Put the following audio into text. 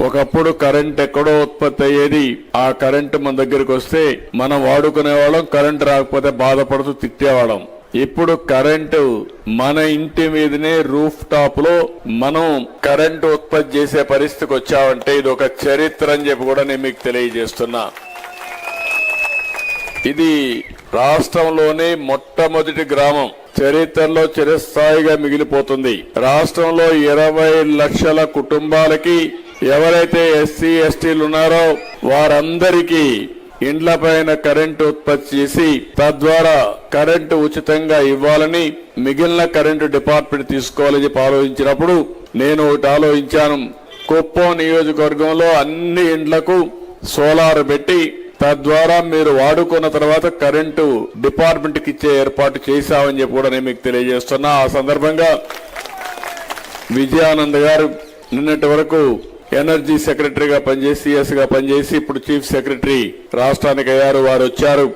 ఒకప్పుడు కరెంట్ ఎక్కడో ఉత్పత్తి అయ్యేది ఆ కరెంట్ మన దగ్గరికి వస్తే మనం వాడుకునేవాళ్ళం కరెంట్ రాకపోతే బాధపడుతూ తిట్టేవాళ్ళం. ఇప్పుడు కరెంటు మన ఇంటి మీదనే రూఫ్ టాప్లో మనం కరెంటు ఉత్పత్తి చేసే పరిస్థితికి వచ్చామంటే ఇది ఒక చరిత్ర అని చెప్పి కూడా నేను మీకు తెలియజేస్తున్నా. ఇది రాష్ట్రంలోనే మొట్టమొదటి గ్రామం. చరిత్రలో చిరస్థాయిగా మిగిలిపోతుంది. రాష్ట్రంలో ఇరవై లక్షల కుటుంబాలకి ఎవరైతే ఎస్సీ ఎస్టీలు ఉన్నారో వారందరికీ ఇండ్ల పైన కరెంటు ఉత్పత్తి చేసి తద్వారా కరెంటు ఉచితంగా ఇవ్వాలని మిగిలిన కరెంటు డిపార్ట్మెంట్ తీసుకోవాలని చెప్పి ఆలోచించినప్పుడు నేను ఒకటి ఆలోచించాను. కుప్పం నియోజకవర్గంలో అన్ని ఇండ్లకు సోలార్ పెట్టి తద్వారా మీరు వాడుకున్న తర్వాత కరెంటు డిపార్ట్మెంట్కి ఇచ్చే ఏర్పాటు చేశామని చెప్పి కూడా నేను మీకు తెలియజేస్తున్నా. ఆ సందర్భంగా విజయానంద్ గారు నిన్నటి వరకు ఎనర్జీ సెక్రటరీగా పనిచేసి సిఎస్గా పనిచేసి ఇప్పుడు చీఫ్ సెక్రటరీ రాష్ట్రానికి అయ్యారు వారు వచ్చారు